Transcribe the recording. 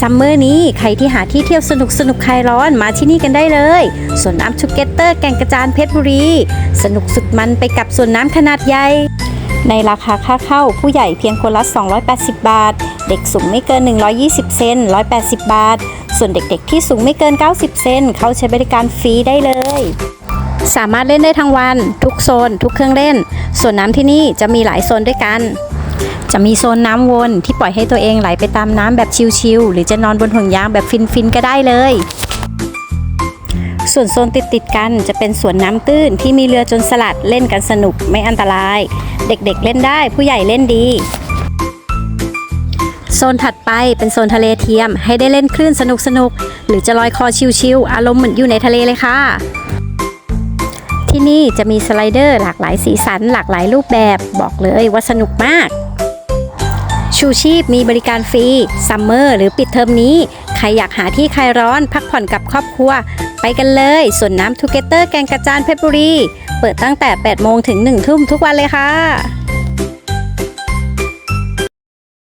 ซัมเมอร์นี้ใครที่หาที่เที่ยวสนุกสนุกคลายร้อนมาที่นี่กันได้เลยสวนน้ำชูเกเตอร์แก่งกระจานเพชรบุรี สนุกสุดมันไปกับสวนน้ำขนาดใหญ่ ในราคาค่าเข้าผู้ใหญ่เพียงคนละ 280 บาท เด็กสูงไม่เกิน 120 เซน 180 บาท ส่วนเด็กๆ ที่สูงไม่เกิน 90 เซนเขาใช้บริการฟรีได้เลยสามารถเล่นได้ทั้งวัน ทุกโซน ทุกเครื่องเล่น ส่วนน้ำที่นี่จะมีหลายโซนด้วยกัน จะมีโซนน้ำวนที่ปล่อยให้ตัวเองไหลไปตามน้ำแบบชิลๆหรือจะนอนบนห่วงยางแบบฟินๆก็ได้เลย ส่วนโซนติดๆกันจะเป็นสวนน้ำตื้นที่มีเรือจนสลัดเล่นกันสนุกไม่อันตราย เด็กๆเล่นได้ผู้ใหญ่เล่นดีโซนถัดไปเป็นโซนทะเลเทียมให้ได้เล่นคลื่นสนุกๆหรือจะลอยคอชิลๆอารมณ์เหมือนอยู่ในทะเลเลยค่ะ ที่นี่จะมีสไลเดอร์หลากหลายสีสันหลากหลายรูปแบบบอกเลยว่าสนุกมาก ชูชีพมีบริการฟรี ซัมเมอร์หรือปิดเทอมนี้ ใครอยากหาที่คลายร้อนพักผ่อนกับครอบครัว ไปกันเลยส่วนน้ำทูเกเตอร์แกงกระจานเพชรบุรี เปิดตั้งแต่ 8 โมงถึง 1 ทุ่มทุกวันเลยค่ะ